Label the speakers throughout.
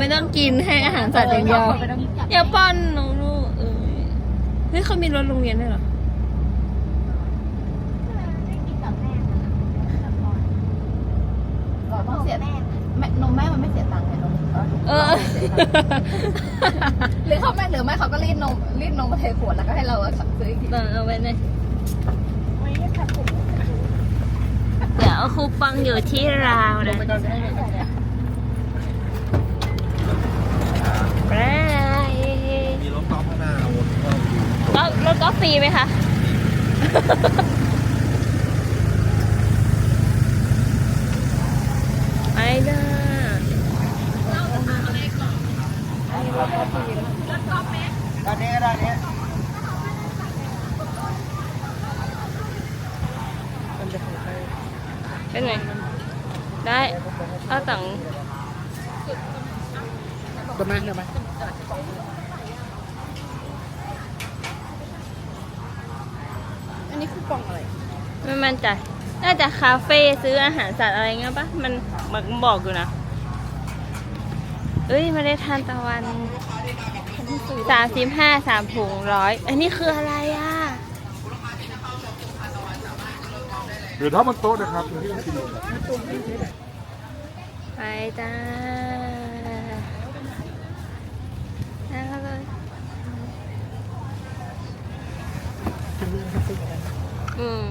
Speaker 1: ไม่ต้องกินให้อาหารสัตว์อย่างเดียว
Speaker 2: ไม่ต้องจับ
Speaker 1: อย่าป้อนหนูลูกเอ้ยเฮ้ยเขามีรถโรงเรียนด้วยเหรอ
Speaker 2: เราต้องเสียแม่นมแม่มันไม่เสียตังค์ไงนมก็
Speaker 1: เออ
Speaker 2: หรือเขาไม่หรือไม่เขาก็รีดนมรีดนมมาเทขวดแล้วก็ให้เราซื้ออีกที
Speaker 1: เออเอาไว้เลยเดี๋ยวครูปังอยู่ที่ราวนะ
Speaker 3: ไปก่อนได้ไหม
Speaker 1: ไป
Speaker 4: มีรถกอล์ฟข้างหน้าวนก็อยู่
Speaker 1: ก็รถก็ฟรีไหมคะ ไปเด้อ
Speaker 3: ตอนนี้ก็ได้เนี้ย
Speaker 1: เป็นไง ได้เอาตังค์
Speaker 3: จะมาเดี๋ยวมา
Speaker 2: อันนี้คือปองอะไร
Speaker 1: ไม่มั่นใจ น่าจะคาเฟ่ซื้ออาหารสัตว์อะไรเงี้ยปะมันมันบอกอยู่นะ เอ้ยไม่ได้ทานตะวันสามสิบห้าสามถุงร้อยอันนี้คืออะไรอะ
Speaker 5: เดี๋ยวถ้ามันโต๊ะนะครับที่ต้องกิน
Speaker 1: ไปจ้านั่งเข้าเลยอืม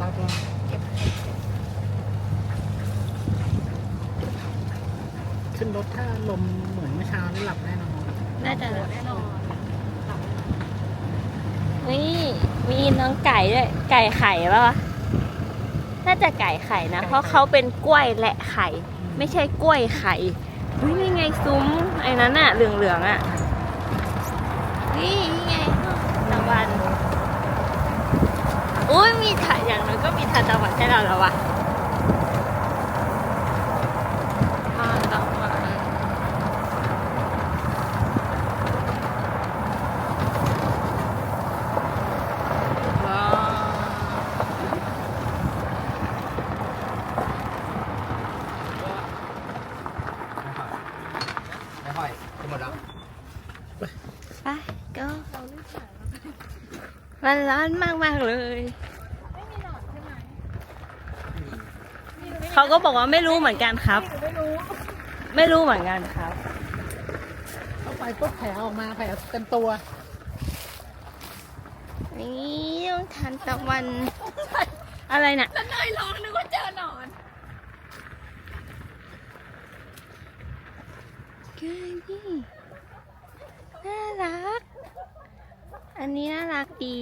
Speaker 3: ตาตัวขึ้นรถถ้าลมเหมือนเมื่อเช้านี่หลับแน่นอน
Speaker 1: น่าจะแน่นอนนี่มีน้องไก่ด้วย ไก่ไข่ปะวะน่าจะไก่ไข่นะ เพราะเขาเป็นกล้วยและไข่ ไม่ใช่กล้วยไข่อุ้ยนี่ไงซุ้มไอ้นั้นอะเหลืองๆอะนี่ไงตะวันอุ้ยมีถ่ายอย่างนั้นก็มีทานตะวันให้เราแล้ววะทานตะวันว้าว
Speaker 3: ไม่ค่อยจะหมดแล้ว
Speaker 1: ไปก็ มันร้อนมากมากๆเลย เขาก็บอกว่าไม่รู้เหมือนกันครับ
Speaker 2: ไม่รู้
Speaker 1: ไม่รู้เหมือนกันครับ
Speaker 3: เข้าไปปุ๊บแผลออกมาแผลเต็มตัว
Speaker 1: นี่ต้องทานตะวัน อะไรน่ะ
Speaker 2: แล้วนายร้องนึกว่าเจอหนอน
Speaker 1: เกยนี่น่ารัก อันนี้น่ารักดี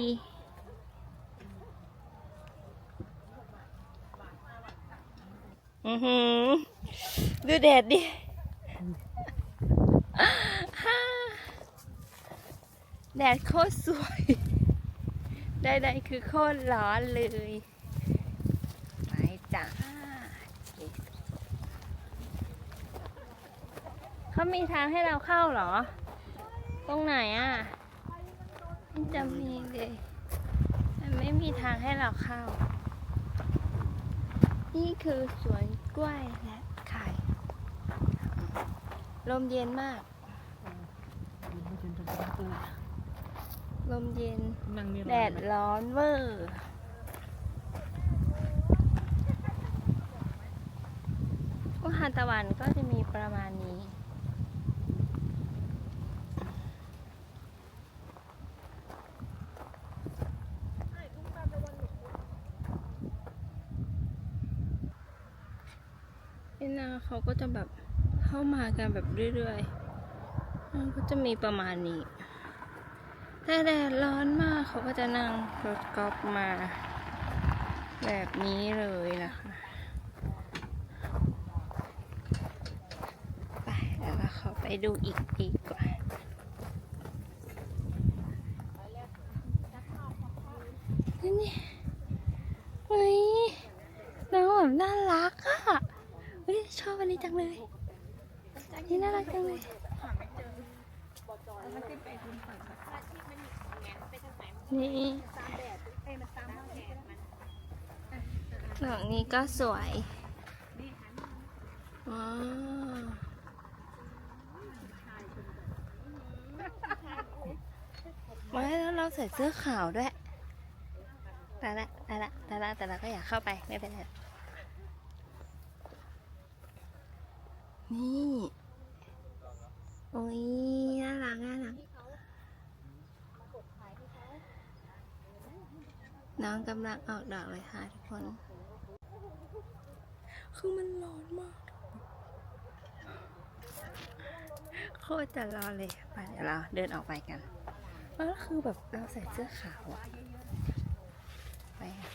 Speaker 1: อือหือ ดูแดดดิแดดโคตรสวยใดๆคือโคตรร้อนเลยไปจ้าเขามีทางให้เราเข้าเหรอ ตรงไหนอะ มันจะมีเลย มันไม่มีทางให้เราเข้า นี่คือสวนกล้วยและไข่ ลมเย็นมาก ลมเย็น
Speaker 3: นั่งนี่
Speaker 1: แดดร้อนเวอร์ ว่าทานตะวันก็จะมีประมาณนี้ นี่นะเขาก็จะแบบเข้ามากันแบบเรื่อยๆมันก็จะมีประมาณนี้ ถ้าแดดร้อนมากเขาก็จะนั่งรถกอล์ฟมา แบบนี้เลยนะคะไปแล้วเราเขาไปดูอีกอีกว่า นี่เฮ้ยน้องแบบน่ารักอะเฮ้ยชอบอันนี้จังเลยอันนี้น่ารักจังเลย นี่ดอกนี้ก็สวยอ๋อไม่แล้วเราใส่เสื้อขาวด้วยแต่ละแต่ละแต่ละแต่ละก็อยากเข้าไปไม่เป็นไรนี่ โอ้ยน่ารักน่ารัก น้องกำลังออกดอกเลยค่ะทุกคน คือมันร้อนมาก โคตรจะร้อนเลยไปเดี๋ยวเราเดินออกไปกัน แล้วคือแบบเราใส่เสื้อขาวอะไปค่ะ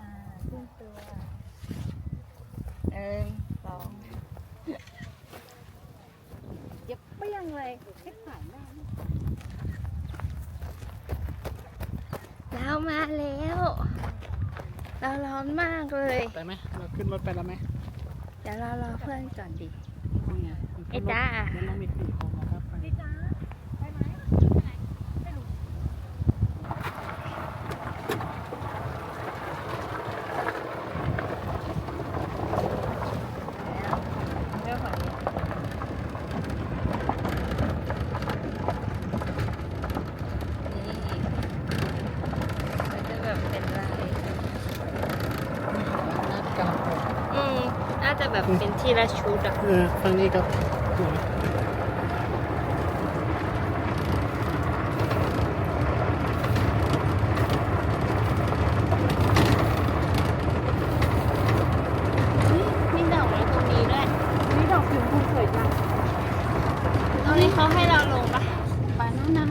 Speaker 1: อ่าขึ้นตัวเอิงสองเย็บเปี้ยงเลยแค่ถ่ายแม่เรา มาแล้ว เราร้อนมากเลย
Speaker 3: ไปไหมเราขึ้นรถไปแล้วไหม
Speaker 1: เดี๋ยวเรารอเพื่อนก่อนดิ
Speaker 3: นี่ไง
Speaker 1: ไอ้จ้า
Speaker 3: แล้วน้องมีสี่คนนะครับไป
Speaker 1: เรื่องของนี้นี่มันจะแบบเป็นลาย
Speaker 3: นัดกัน
Speaker 1: อืมน่าจะ แบบเป็นที่ละชุดอะ
Speaker 3: เออฝั่งนี้ก็สวย
Speaker 1: เฮ้ยมีดอกไม้ตรงนี้ด้วย
Speaker 2: นี่ดอกผิวคุณสวยจัง
Speaker 1: ตรงนี้เขาให้เราลงปะ
Speaker 2: บานาน่า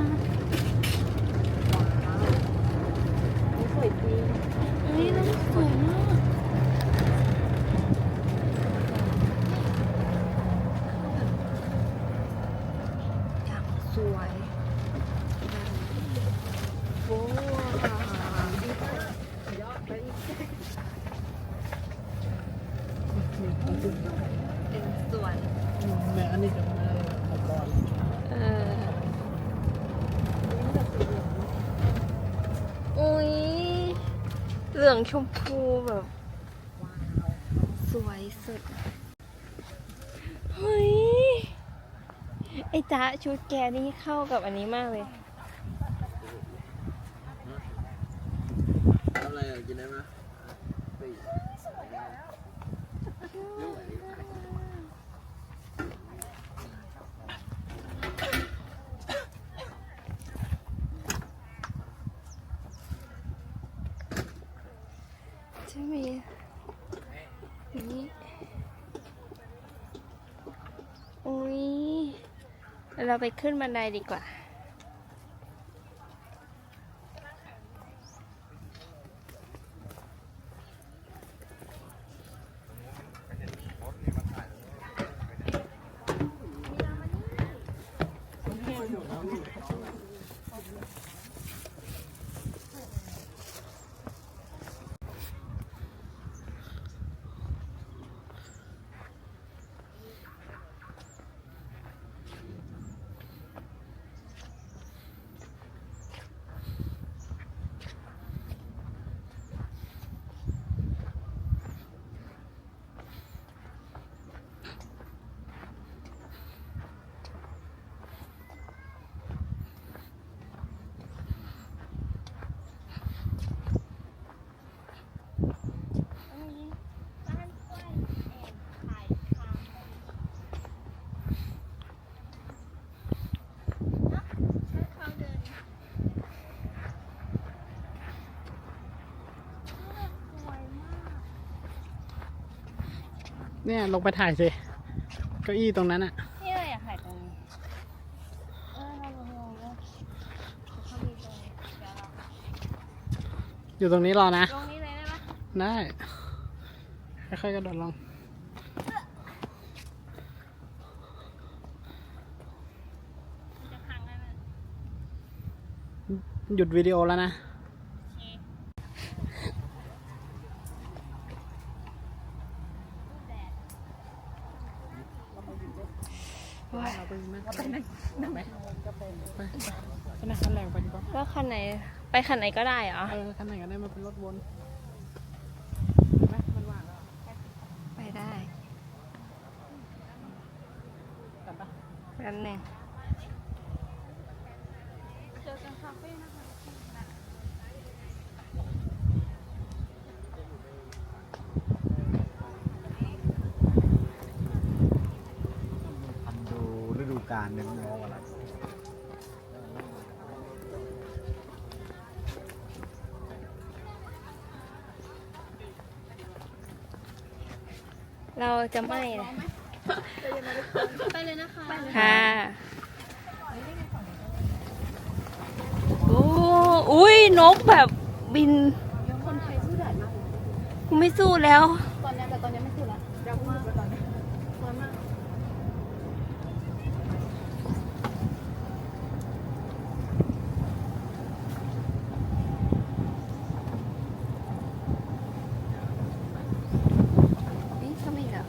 Speaker 2: สวยจริง
Speaker 1: เฮ้ยเราสวยมากอย่างสวยโว้เป็นสวน
Speaker 3: แม่อันนี้จะมาเอาก่อน
Speaker 1: เอออุ้ย เหลื องชมพูแบบ สวยสุด เฮ้ย ไอจ๊ะชุดแกนี่เข้ากับอันนี้มากเลย
Speaker 4: ทำอะไรอะกินได้ไหม
Speaker 1: จะมีนี่อุ้ย เราไปขึ้นบันไดดีกว่า
Speaker 3: เนี่ยลงไปถ่ายสิเก้าอี้ตรงนั้นอะ
Speaker 1: นี่เลยอะยอาลงลามีตร
Speaker 3: อยู่ตรงนี้รอนะ
Speaker 1: ตรงนี้เลยได้ไหม
Speaker 3: ได้ค่อยๆกระโดดลงหยุดวิดีโอแล้วนะ แรงไปดีกว่า
Speaker 1: ก็คันไหนไปคันไหนก็ได้เหรอ
Speaker 3: เออคันไหนก็ได้มาเป็นรถวนไหมมันว่างแล้ว
Speaker 1: ไปได้
Speaker 3: กลับปะ
Speaker 1: แป๊บหนึง
Speaker 4: ทำดูฤดูกาลหนึ่งมองอะไร
Speaker 1: เรา จะไม่นะ
Speaker 2: ไปเลยนะคะ
Speaker 1: ค่ะโอ้อุ้ยนกแบบบิน
Speaker 2: คนไทยสู้แดดมาก
Speaker 1: กูไม่สู้แล้ว
Speaker 2: ตอนนี้แต่ตอนนี้ไม่สู้แล้วยากมากตอนนี้ร้อนมาก
Speaker 1: นี่ก็ไม่เหรอ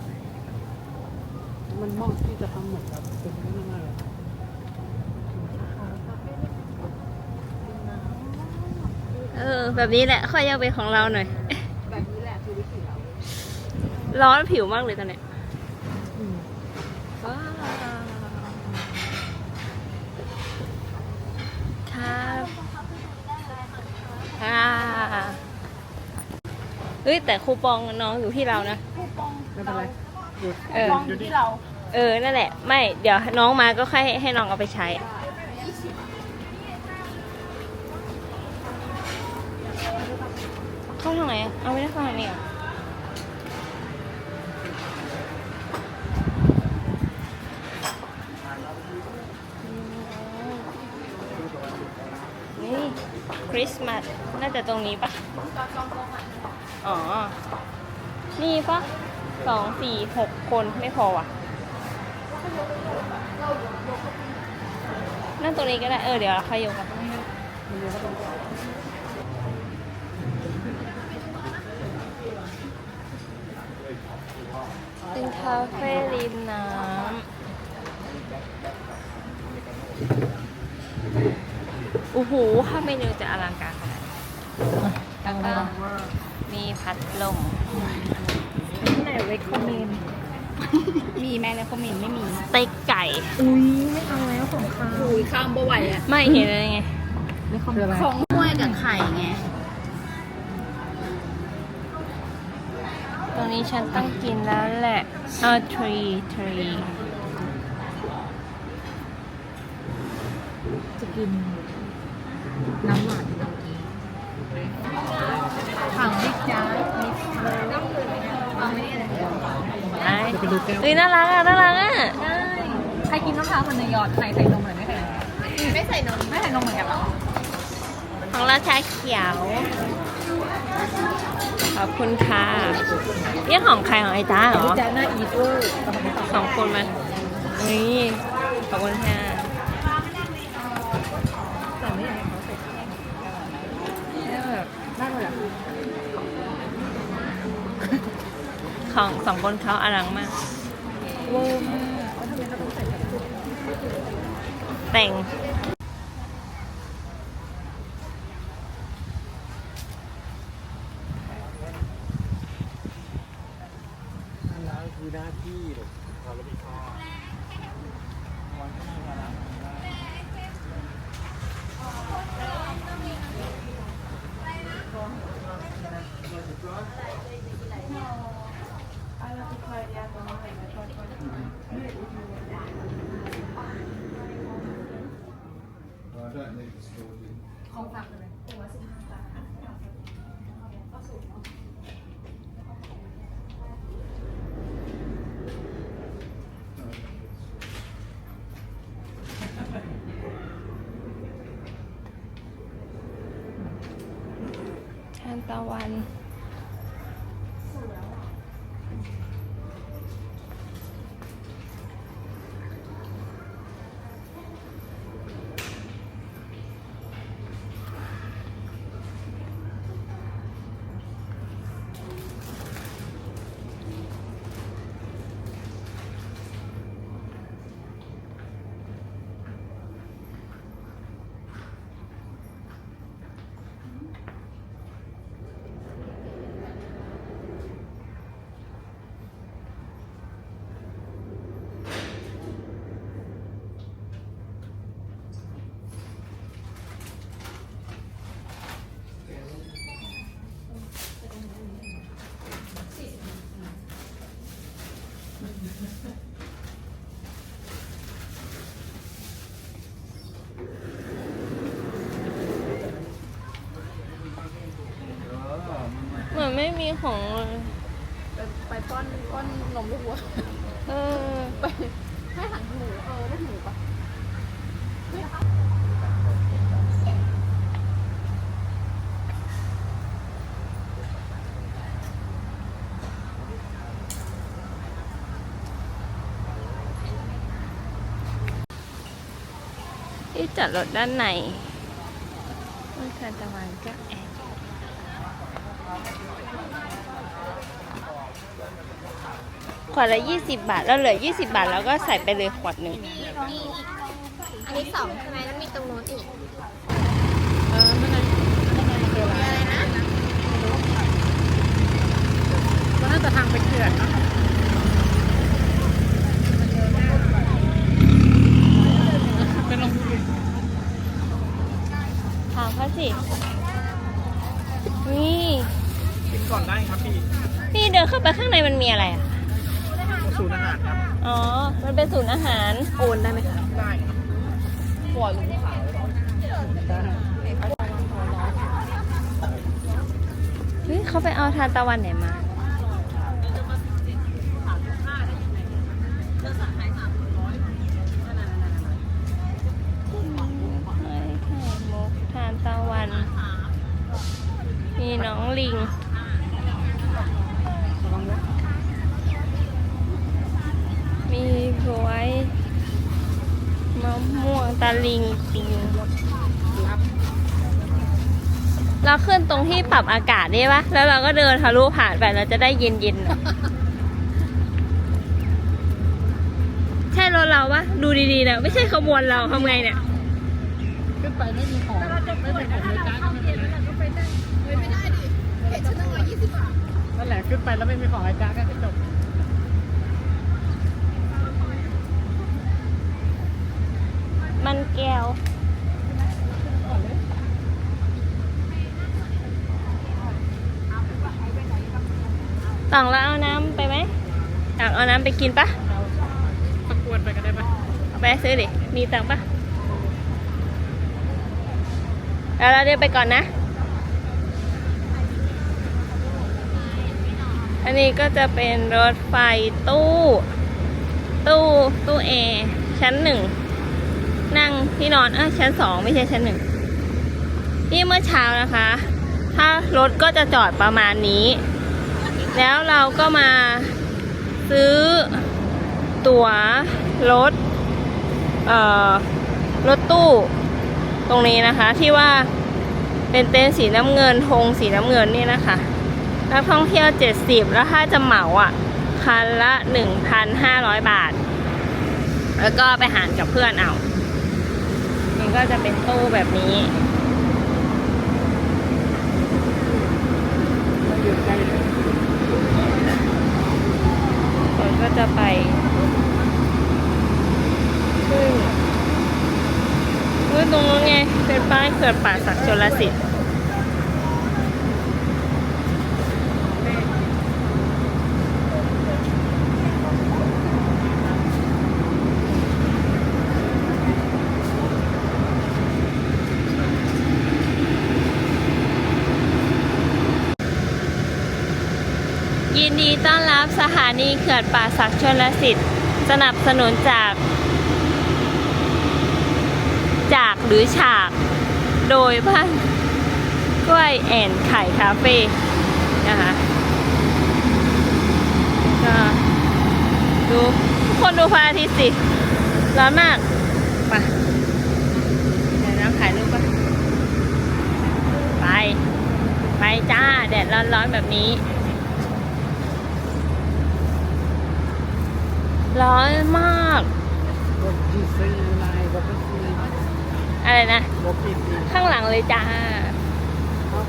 Speaker 3: มันเหมาะที่จะทำเหมือนแบบเป็นนี่มากเลย
Speaker 1: เออ แบบนี้แหละค่อยอยากเป็นของเราหน่อย
Speaker 2: แบบนี้แหละคือวิถีเรา
Speaker 1: ร้อนผิวมากเลยตอนเนี้ยว้าวครับค่ะเฮ้ยแต่คูปองน้องอยู่ที่เรานะ
Speaker 3: ไม่เป็นไรหยุด
Speaker 1: เออ
Speaker 2: ลองอยู่ที่เรา
Speaker 1: เออ นั่นแหละ ไม่ เดี๋ยวน้องมาก็ค่อยให้น้องเอาไปใช้ ตรงนี้ปะอ๋อ นี่ปะสองสี่หกคนไม่พอว่ะ นั่งตรงนี้ก็ได้ เออ เดี๋ยวเราค่อยยกกันเป็นคาเฟ่ริมน้ำโอ้โห ถ้าเมนูจะอลังการขนาดนี้ แล้วก็มีพัดลม
Speaker 2: ไหนเวคคอมเมนมีแม่ในคอมเมนไม่มี
Speaker 1: สเต็กไก่
Speaker 2: อุ้ยไม่เอาแล้วของข้าวอุ้ยข้ามบ่ไหวอะ
Speaker 1: ไม่เห็นอะไรไง
Speaker 3: คืออะไร
Speaker 2: ของกล้วยกับไข่ไง
Speaker 1: ตรงนี้ฉันต้องกินแล้วแหละเอาทรีทรี
Speaker 2: จะกินน้ำหวาน ถังบิ๊กจ้ามิสเลย
Speaker 1: ไอ้
Speaker 3: จะไปดูแก้ว
Speaker 1: เฮ้ยน่ารักอะน่ารักอะ
Speaker 2: ได้ใครกินมะพร้าวมันเนยหยอดใครใส่นมหรือไม่ใส่ไม่ใส่นมไม่ใส่นมเหมือนกันหรอ
Speaker 1: ของเราชาเขียว ขอบคุณค่ะนี่ของใครของไอ้จ้าเหรอ
Speaker 2: จ้าหน้าอีทเวอร์
Speaker 1: สองคนมันนี่ขอบคุณค่ะ
Speaker 2: แต่ไม่อยากให้เขาใส่
Speaker 1: แล้วแบบ
Speaker 2: ได้เลยอะ
Speaker 1: ของสองคนเขาอลังมาก
Speaker 2: เวอร์มากเขาทำไมเขาต้องใส่แบบ
Speaker 1: แต่ง วัน ไม่มีของเลย
Speaker 2: ไปป้อนป้อนนมลูกวัว
Speaker 1: เออ
Speaker 2: ให้หันหมูเออได้หมูปะ
Speaker 1: ที่จอดรถด้านในต้นทานตะวันก็แอบ ขวดละยี่สิบบาท แล้วเหลือยี่สิบาท แล้วก็ใส่ไปเลยขวดหนึ่ง
Speaker 6: อันนี้สองใช่ไหมแล้วมีตรงโน้นอีก
Speaker 3: เออไม่เป็นไรไม่เป็นไรคืออะไรก็น่าจะทางไปเขื่อนเนอะไปลงดูดิ
Speaker 1: ถามเขาสินี่
Speaker 5: กินก่อนได้ครับพี่
Speaker 1: พี่เดินเข้าไปข้างในมันมีอะไรอะ
Speaker 5: สูตรอาหารครับ
Speaker 1: อ๋อ มันเป็นศูนย์อาหาร
Speaker 2: โอนได้ไหมคะ
Speaker 5: ได้ครับ
Speaker 2: หัวลุงขาว
Speaker 1: เฮ้ยเขาไปเอาทานตะวันไหนมาไข่ไข่มุกทานตะวัน มีน้องลิง มีบ วยมะม่วงตะลิงปิงเราขึ้นตรงที่ปรับอากาศได้ปะแล้วเราก็เดินทะลุผ่านไปเราจะได้เย็นๆหน่อยใช่รถเราปะดูดีๆนะไม่ใช่ขบวนเราทำไงเนี่ย
Speaker 3: ขึ้นไปไม่มีของไม่มีของเลยจ้าก็ไม่เป็นไร
Speaker 6: ไม่ได้ดิเห็นฉันตั้งร้อยยี่สิบบาท
Speaker 3: นั่นแหละขึ้นไปแล้วไม่มีของไอ้จ้าก็จบ
Speaker 1: มันแก้วต่องแล้วเอาน้ำไปไหมต่างเอาน้ำไปกินปะ
Speaker 3: ตะกวนไปก็ได้ปะ
Speaker 1: เอาไปซื้อดิ มีตังค์ปะแล้วเราเดินไปก่อนนะ อันนี้ก็จะเป็นรถไฟตู้ ตู้ ตู้แอร์ชั้นหนึ่ง นั่งที่นอนเออชั้นสองไม่ใช่ชั้นหนึ่งนี่เมื่อเช้านะคะ ถ้ารถก็จะจอดประมาณนี้ แล้วเราก็มาซื้อตั๋วรถเอ่อรถตู้ตรงนี้นะคะที่ว่าเป็นเต็นท์สีน้ำเงินธงสีน้ำเงินนี่นะคะนักท่องเที่ยว 70 แล้วถ้าจะเหมาอะคันละ 1,500 บาท แล้วก็ไปหารกับเพื่อนเอา ก็จะเป็นตู้แบบนี้
Speaker 3: อยู่ใกล้เลย
Speaker 1: คนก็จะไปขึ้นขึ้นตรงนู้นไง เป็นป้ายเขื่อนป่าศักดิ์ชลสิทธิ์ยินดี ต้อนรับสถานีเขื่อนป่าศักดิ์ชลสิทธิ์ สนับสนุนจาก จากหรือฉาก โดยบ้านกล้วยแอนไข่คาเฟ่นะคะก็ดูทุกคนดูพระอาทิตย์สิ ร้อนมากไปเดี๋ยวน้ำถ่ายรูปปะไป ไปจ้า แดดร้อนๆแบบนี้ ร้อนมาก อะไรนะ ข้างหลังเลยจ้า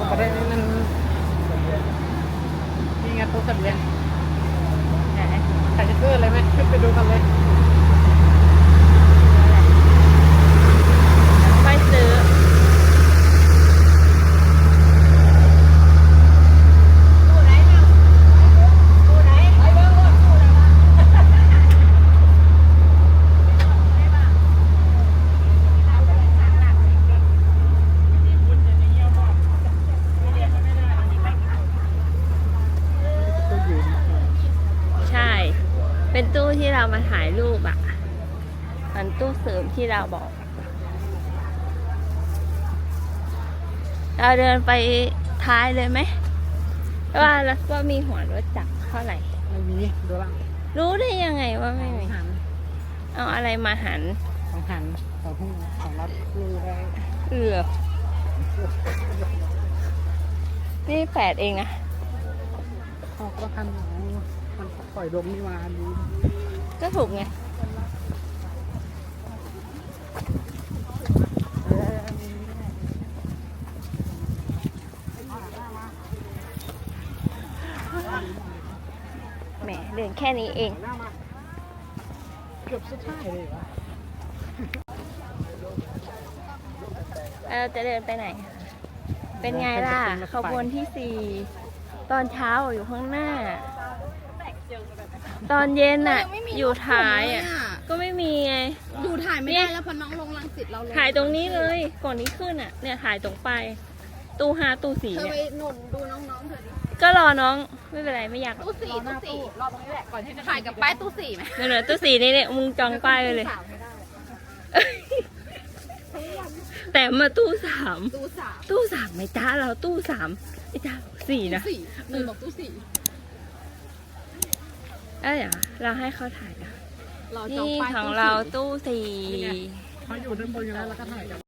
Speaker 3: ก็ได้นั่นนี่ไงตัวสัตว์เลี้ยงใครจะซื้ออะไรไหมขึ้นไปดูกันเลย
Speaker 1: ไม่ซื้อ
Speaker 3: ตัวยืน
Speaker 1: ใช่ เป็นตู้ที่เรามาถ่ายรูปอะ่ะมันตู้เสริม ที่เราบอก เราเดินไปท้ายเลยไหมว่าแล้วว่ามีหัวรถจักรเท่าไหร่
Speaker 3: ไม่มีดูละ
Speaker 1: รู้ได้ยังไงว่าไม่มี
Speaker 3: หัน
Speaker 1: เอาอะไรมาหัน
Speaker 3: ของหันของหุ้งของรัดลูได้
Speaker 1: เอือนี่แปดเองนะ
Speaker 3: ออกละพันมันปล่อยลมนี่มาดี
Speaker 1: ก็ถูกไง แหมเดินแค่นี้เอง
Speaker 3: เกือบสุดท้ายเลยวะ
Speaker 1: เราจะเดินไปไหน เป็นไงล่ะ ขบวนที่สี่ ตอนเช้าอยู่ข้างหน้า ตอนเย็นน่ะ อยู่ท้ายอะ ก็ไม่มีไง
Speaker 2: อยู่ถ่ายไม่ได้แล้วพอน้องลงรังสิตเราลง
Speaker 1: ถ่ายตรงนี้เลย ก่อนนี้ขึ้นอะ เนี่ยถ่ายตรงไป ตู้ห้าตู้สี่
Speaker 2: เธอ
Speaker 1: เนี่ย
Speaker 2: ไปหนุนดูน้องๆเธอดิ
Speaker 1: ก็รอน้อง ไม่เป็นไรไม่อยากหรอก
Speaker 2: ตู้สี่ตู้สี่รอตรงนี้แหละก่อนที่จะถ่ายกับป้ายตู้สี่ไหม
Speaker 1: เดี๋ยวๆตู้สี่นี่เนี่ยมึงจองป้ายไว้เลยแต่มาตู้สาม
Speaker 2: ตู้สาม
Speaker 1: ตู้สามไม่จ้าเราตู้สามไอ้จ้าสี่นะ
Speaker 2: สี่หนึ่งบอกตู้สี่
Speaker 1: เอ้ยเดี๋ยวเราให้เขาถ่าย นะ
Speaker 2: รอจอง
Speaker 1: นี่
Speaker 2: ป้าย
Speaker 1: ของ
Speaker 2: ตู้
Speaker 1: เรา
Speaker 2: สี่
Speaker 1: ตู้สี่
Speaker 3: เขาอยู่ด้านบนอยู่แล้วแล้วก็ถ่ายกัน